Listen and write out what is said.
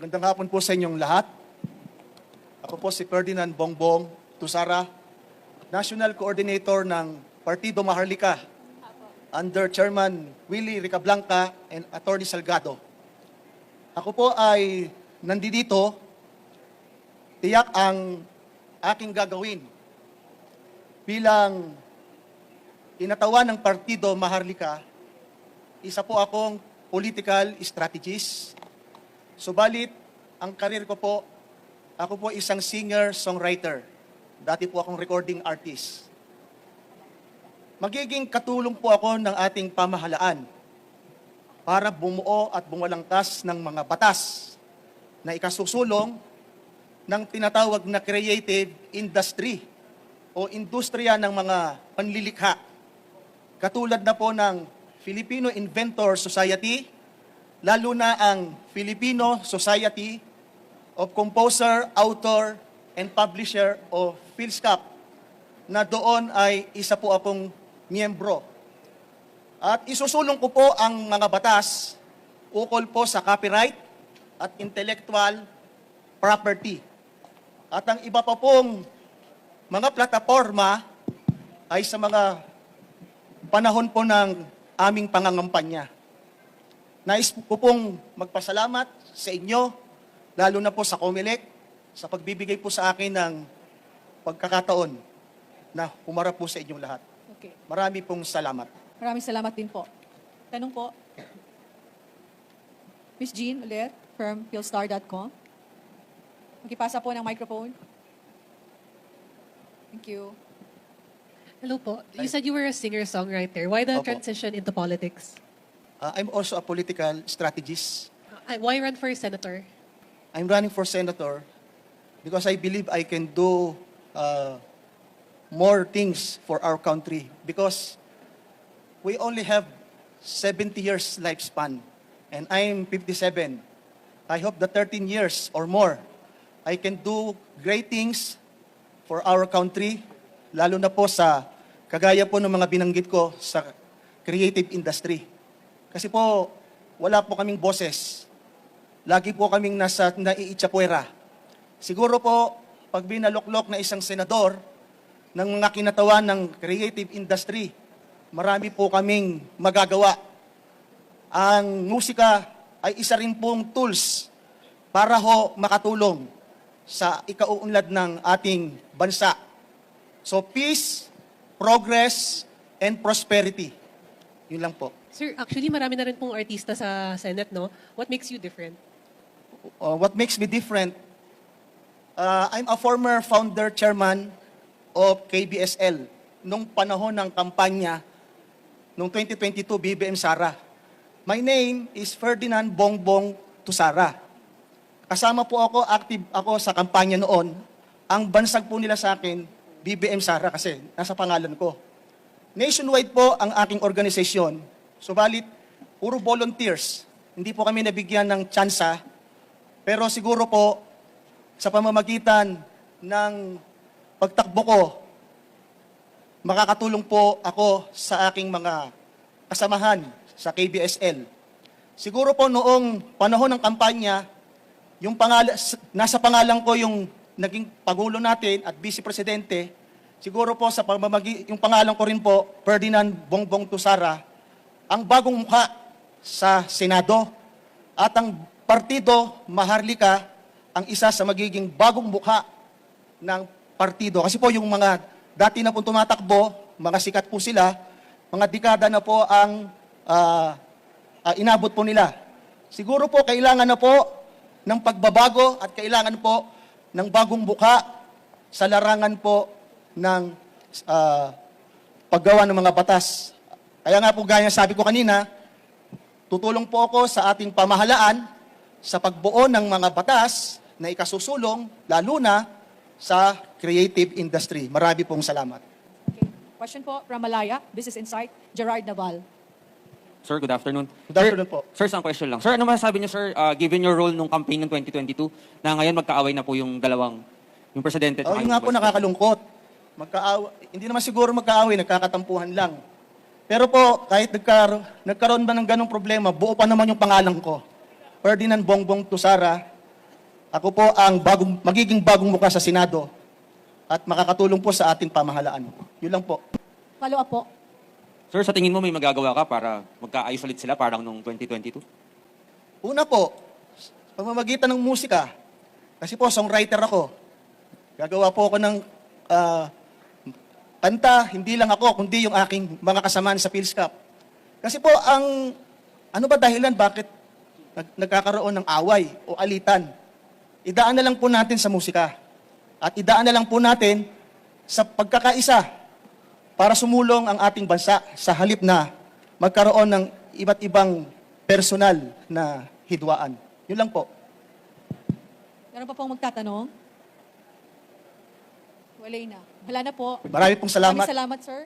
Magandang hapon po sa inyong lahat. Ako po si Ferdinand Bongbong Tusara, National Coordinator ng Partido Maharlika under Chairman Willie Ricablanca and Attorney Salgado. Ako po ay nandito, tiyak ang aking gagawin bilang inatawan ng Partido Maharlika isa po akong political strategist. Subalit, ang karir ko po, ako po isang singer-songwriter. Dati po akong recording artist. Magiging katulong po ako ng ating pamahalaan para bumuo at bumulangkas ng mga batas na ikasusulong ng tinatawag na creative industry o industriya ng mga panlilikha. Katulad na po ng Filipino Inventor Society, lalo na ang Filipino Society of Composer, Author, and Publisher o PhilSCAP na doon ay isa po akong miyembro. At isusulong ko po ang mga batas ukol po sa copyright at intellectual property. At ang iba pa pong mga plataforma ay sa mga panahon po ng aming pangangampanya. Nais ko pong magpasalamat sa inyo, lalo na po sa Comelec, sa pagbibigay po sa akin ng pagkakataon na humarap po sa inyong lahat. Okay. Marami pong salamat. Maraming salamat din po. Tanong po. Miss Jean ulit from philstar.com. Magipasa po ng microphone. Thank you. Hello po. You said you were a singer-songwriter. Why the Opo. transition into politics? Uh, I'm also a political strategist. Uh, Why run for senator? I'm running for senator because I believe I can do uh, more things for our country because we only have 70 years lifespan and I'm 57. I hope that 13 years or more, I can do great things for our country, lalo na po sa kagaya po ng mga binanggit ko sa creative industry. Kasi po, wala po kaming boses. Lagi po kaming nasa naiitsapuera. Siguro po, pag binaluklok na isang senador ng mga kinatawan ng creative industry, marami po kaming magagawa. Ang musika ay isa rin pong tools para ho makatulong sa ikauunlad ng ating bansa. So peace, progress, and prosperity. Yun lang po. Sir, actually marami na rin pong artista sa Senate, no? What makes you different? Uh, what makes me different, uh, I'm a former founder chairman of KBSL nung panahon ng kampanya nung 2022 BBM Sara. My name is Ferdinand Bongbong Tusara. Kasama po ako, active ako sa kampanya noon. Ang bansag po nila sa akin, BBM Sara kasi nasa pangalan ko. Nationwide po ang aking organisasyon. Subalit, puro volunteers. Hindi po kami nabigyan ng tsansa pero siguro po, sa pamamagitan ng pagtakbo ko, makakatulong po ako sa aking mga kasamahan sa KBSL. Siguro po noong panahon ng kampanya, yung pangalan, nasa pangalan ko yung naging pagulo natin at vice presidente, siguro po sa pamamagi, yung pangalan ko rin po, Ferdinand Bongbong Tusara, ang bagong mukha sa Senado at ang Partido Maharlika ang isa sa magiging bagong mukha ng partido. Kasi po yung mga dati na po tumatakbo, mga sikat po sila, mga dekada na po ang ah, ah, inabot po nila. Siguro po kailangan na po ng pagbabago at kailangan po ng bagong mukha sa larangan po ng ah, paggawa ng mga batas. Kaya nga po gaya sabi ko kanina, tutulong po ako sa ating pamahalaan sa pagbuo ng mga batas na ikasusulong, lalo na sa creative industry. Marami pong salamat. Okay. Question po from Malaya, Business Insight, Gerard Naval. Sir, good afternoon. Good afternoon sir, po. Sir, isang question lang. Sir, ano masasabi niyo, sir, uh, given your role nung campaign ng 2022, na ngayon magkaaway na po yung dalawang, yung presidente at Oh, yung nga po nakakalungkot. Magkaawa, hindi naman siguro magkaaway, nagkakatampuhan lang. Pero po, kahit nagkar- nagkaroon ba ng ganong problema, buo pa naman yung pangalan ko. Ferdinand Bongbong Tusara, Ako po ang bagong, magiging bagong muka sa Senado at makakatulong po sa ating pamahalaan. Yun lang po. Follow up po. Sir, sa tingin mo may magagawa ka para magkaayos ulit sila parang nung 2022? Una po, pamamagitan ng musika, kasi po songwriter ako. Gagawa po ako ng ah, kanta, hindi lang ako, kundi yung aking mga kasamaan sa Phil's Cup. Kasi po, ang ano ba dahilan bakit nag- nagkakaroon ng away o alitan? Idaan na lang po natin sa musika. At idaan na lang po natin sa pagkakaisa para sumulong ang ating bansa sa halip na magkaroon ng iba't ibang personal na hidwaan. Yun lang po. Meron pa pong magtatanong? Wala na. Wala na po. Marami pong salamat. Maraming salamat, sir.